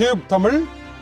Tube Tamil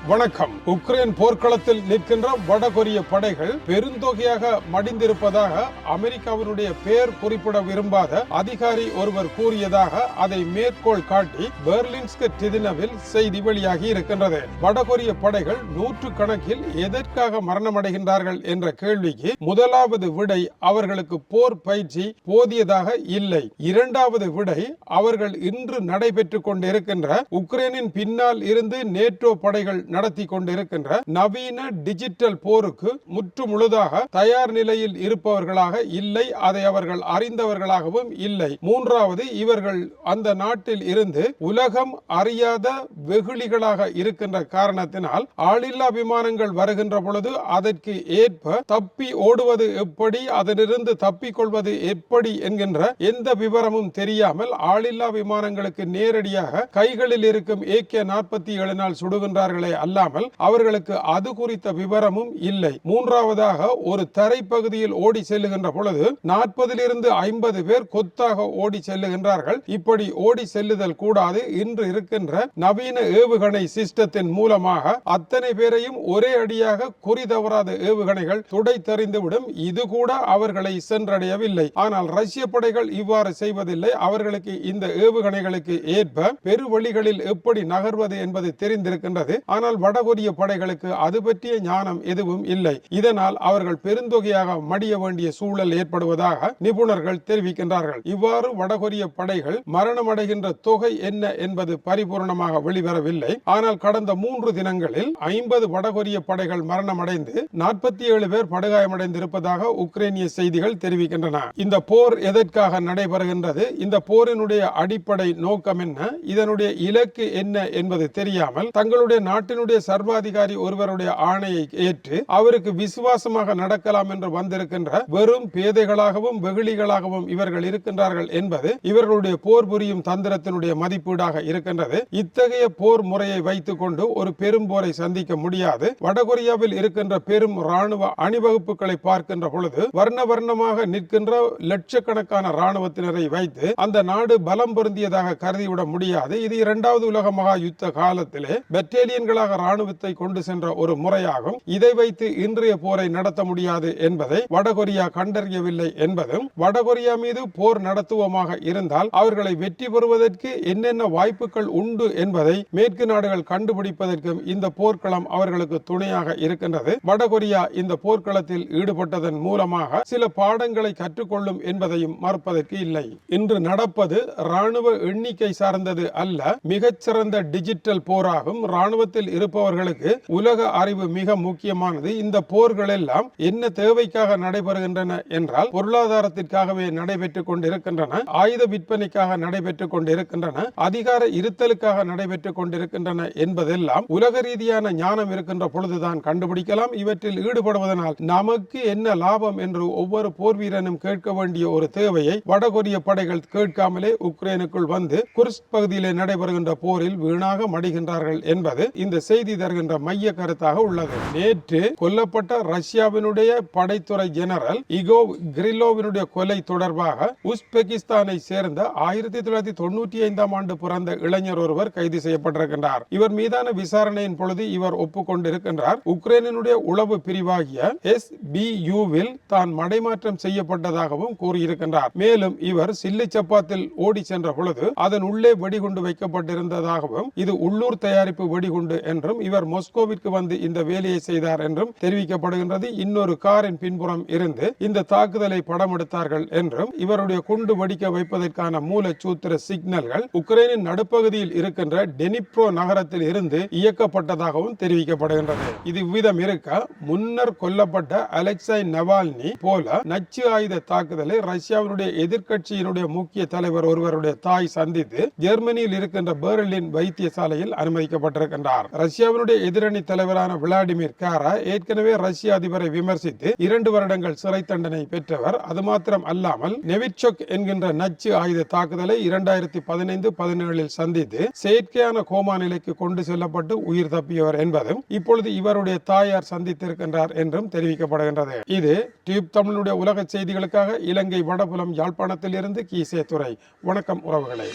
வணக்கம். Ukraine போர்க்களத்தில் நிற்கின்ற வடகொரிய படைகள் பெருந்தொகையாக மடிந்திருப்பதாக அமெரிக்காவினுடைய பெயர் குறிப்பிட விரும்பாத அதிகாரி ஒருவர் கூறியதாக அதை மேற்கோள் காட்டி பெர்லின்ஸ்கு டிதினவில் செய்தி வெளியாகி இருக்கின்றது. வடகொரிய படைகள் நூற்று கணக்கில் எதற்காக மரணமடைகின்றார்கள் என்ற கேள்விக்கு முதலாவது விடை அவர்களுக்கு போர் பயிற்சி போதியதாக இல்லை. இரண்டாவது விடை அவர்கள் இன்று நடைபெற்றுக் கொண்டிருக்கின்ற உக்ரைனின் பின்னால் இருந்து நேட்டோ படைகள் நடத்தி கொண்டிருக்கின்ற நவீன டிஜிட்டல் போருக்கு முற்று முழுதாக தயார் நிலையில் இருப்பவர்களாக இல்லை அதை அவர்கள் அறிந்தவர்களாகவும் இல்லை. மூன்றாவது இவர்கள் அந்த நாட்டில் இருந்து உலகம் அறியாத வெகுளிகளாக இருக்கின்ற காரணத்தினால் ஆளில்லா விமானங்கள் வருகின்ற பொழுது அதற்கு ஏற்ப தப்பி ஓடுவது எப்படி அதனிருந்து தப்பிக் கொள்வது எப்படி என்கின்ற எந்த விவரமும் தெரியாமல் ஆளில்லா விமானங்களுக்கு நேரடியாக கைகளில் இருக்கும் ஏகே நாற்பத்தி ஏழு நாள் சுடுகின்றார்களே அல்லாமல் அவர்களுக்கு அது குறித்த விவரமும் இல்லை. மூன்றாவதாக ஒரு தரைப்பகுதியில் ஓடி செல்லுகின்ற பொழுது நாற்பதிலிருந்து ஐம்பது பேர் கொத்தாக ஓடி செல்லுகின்றார்கள். இப்படி ஓடி செல்லுதல் கூடாது. இன்று இருக்கின்ற நவீன ஏவுகணை சிஸ்டத்தின் மூலமாக அத்தனை பேரையும் ஒரே அடியாக குறி தவறாத ஏவுகணைகள் துடை தெரிந்துவிடும். இது கூட அவர்களை சென்றடையவில்லை. ஆனால் ரஷ்ய படைகள் இவ்வாறு செய்வதில்லை. அவர்களுக்கு இந்த ஏவுகணைகளுக்கு ஏற்ப பெருவழிகளில் எப்படி நகர்வது என்பது தெரிந்திருக்கின்றது. ஆனால் வடகொரிய படைகளுக்கு அது பற்றிய ஞானம் எதுவும் இல்லை. இதனால் அவர்கள் பெருந்தொகையாக மடிய வேண்டிய சூழல் ஏற்படுவதாக நிபுணர்கள் தெரிவிக்கின்றார்கள். இவ்வாறு வடகொரிய படைகள் மரணமடைகின்ற தொகை என்ன என்பது பரிபூர்ணமாக வெளிவரவில்லை. ஆனால் கடந்த மூன்று தினங்களில் ஐம்பது வடகொரிய படைகள் மரணமடைந்து நாற்பத்தி ஏழு பேர் படுகாயமடைந்திருப்பதாக உக்ரைனிய செய்திகள் தெரிவிக்கின்றன. இந்த போர் எதற்காக நடைபெறுகின்றது? இந்த போரினுடைய அடிப்படை நோக்கம் என்ன? இதனுடைய இலக்கு என்ன என்பது தெரியாமல் தங்களுடைய நாட்டின் நாட்டினுடைய சர்வாதிகாரி ஒருவருடைய ஆணையை ஏற்று அவருக்கு விசுவாசமாக நடக்கலாம் என்று வந்திருக்கின்ற வெறும் பேதைகளாகவும் வெகுளிகளாகவும் இவர்கள் இருக்கின்றார்கள் என்பது இவர்களுடைய போர் புரியும் தந்திரத்தினுடைய மதிப்பீடாக இருக்கின்றது. இத்தகைய போர் முறையை வைத்துக் கொண்டு ஒரு பெரும் போரை சந்திக்க முடியாது. வடகொரியாவில் இருக்கின்ற பெரும் ராணுவ அணிவகுப்புகளை பார்க்கின்ற பொழுது வர்ண வர்ணமாக நிற்கின்ற லட்சக்கணக்கான ராணுவத்தினரை வைத்து அந்த நாடு பலம் பொருந்தியதாக கருதிவிட முடியாது. இது இரண்டாவது உலக மகா யுத்த காலத்திலே பெட்டேலியன்களாக ராணுவத்தை கொண்டு சென்ற ஒரு முறையாகும். இதை வைத்து இன்றைய போரை நடத்த முடியாது என்பதை வடகொரியா கண்டறியவில்லை என்பதும் வடகொரியா மீது போர் நடத்துவமாக இருந்தால் அவர்களை வெற்றி பெறுவதற்கு என்னென்ன வாய்ப்புகள் உண்டு என்பதை மேற்கு நாடுகள் கண்டுபிடிப்பதற்கும் இந்த போர்க்களம் அவர்களுக்கு துணையாக இருக்கின்றது. வடகொரியா இந்த போர்க்களத்தில் ஈடுபட்டதன் மூலமாக சில பாடங்களை கற்றுக்கொள்ளும் என்பதையும் மறுப்பதற்கு இல்லை. இன்று நடப்பது ராணுவ எண்ணிக்கை சார்ந்தது அல்ல மிகச்சிறந்த டிஜிட்டல் போராகும். ராணுவத்தில் இருப்பவர்களுக்கு உலக அறிவு மிக முக்கியமானது. இந்த போர்கள் எல்லாம் என்ன தேவைக்காக நடைபெறுகின்றன என்றால் பொருளாதாரத்திற்காகவே நடைபெற்றுக் கொண்டிருக்கின்றன ஆயுத விற்பனைக்காக நடைபெற்றுக் கொண்டிருக்கின்றன அதிகார இருத்தலுக்காக நடைபெற்றுக் கொண்டிருக்கின்றன என்பதெல்லாம் உலக ரீதியான ஞானம் இருக்கின்ற பொழுதுதான் கண்டுபிடிக்கலாம். இவற்றில் ஈடுபடுவதனால் நமக்கு என்ன லாபம் என்று ஒவ்வொரு போர் வீரனும் கேட்க வேண்டிய ஒரு தேவையை வடகொரிய படைகள் கேட்காமலே உக்ரைனுக்குள் வந்து குர்ஸ்க் பகுதியிலே நடைபெறுகின்ற போரில் வீணாக மடிகின்றார்கள் என்பது இந்த செய்தி தருகின்ற மைய கருத்தாக உள்ளது. நேற்று கொல்லப்பட்ட ரஷ்யாவினுடைய படைத்துறை ஜெனரல் இகோ கிரில்லோவினுடைய கொலை தொடர்பாக உஸ்பெகிஸ்தானை சேர்ந்த ஆயிரத்தி தொள்ளாயிரத்தி தொண்ணூற்றி ஐந்தாம் ஆண்டு பிறந்த இளைஞர் ஒருவர் கைது செய்யப்பட்டிருக்கின்றார். இவர் மீதான விசாரணையின் பொழுது இவர் ஒப்புக்கொண்டிருக்கின்றார். உக்ரைனினுடைய உளவு பிரிவாகிய எஸ் பி யூவில் தான் மடைமாற்றம் செய்யப்பட்டதாகவும் கூறியிருக்கின்றார். மேலும் இவர் சில்லி சப்பாத்தில் ஓடி சென்ற பொழுது அதன் உள்ளே வெடிகுண்டு வைக்கப்பட்டிருந்ததாகவும் இது உள்ளூர் தயாரிப்பு வெடிகுண்டு என்றும் இவர் மொஸ்கோவிற்கு வந்து இந்த வேலையை செய்தார் என்றும் தெரிவிக்கப்படுகின்றது. இன்னொரு காரின் பின்புறம் இருந்து இந்த தாக்குதலை படம் எடுத்தார்கள் என்றும் இவருடைய குண்டு வெடிக்க வைப்பதற்கான மூலச்சூத்திர சிக்னல்கள் உக்ரைனின் நடுப்பகுதியில் இருக்கின்ற டெனிப்ரோ நகரத்தில் இருந்து இயக்கப்பட்டதாகவும் தெரிவிக்கப்படுகின்றது. இது விதம் இருக்க முன்னர் கொல்லப்பட்ட அலெக்சை நவால்னி போல நச்சு ஆயுத தாக்குதலை ரஷ்யாவினுடைய எதிர்க்கட்சியினுடைய முக்கிய தலைவர் ஒருவருடைய தாய் சந்தித்து ஜெர்மனியில் இருக்கின்ற பெர்லின் வைத்தியசாலையில் அனுமதிக்கப்பட்டிருக்கின்றார். ரஷ்யாவினுடைய எதிரணி தலைவரான விளாடிமிர் காரா ஏற்கனவே ரஷ்ய அதிபரை விமர்சித்து இரண்டு வருடங்கள் சிறை தண்டனை பெற்றவர். அது மாத்திரம் அல்லாமல் நெவிச்சொக் என்கின்ற நச்சு ஆயுத தாக்குதலை இரண்டாயிரத்தி பதினைந்து பதினேழில் சந்தித்து செயற்கையான கோமா நிலைக்கு கொண்டு செல்லப்பட்டு உயிர் தப்பியவர் என்பதும் இப்பொழுது இவருடைய தாயார் சந்தித்திருக்கின்றார் என்றும் தெரிவிக்கப்படுகின்றது. இது டியூப் தமிழுடைய உலக செய்திகளுக்காக இலங்கை வடபுலம் யாழ்ப்பாணத்தில் இருந்து கீசே துறை வணக்கம் உறவுகளை.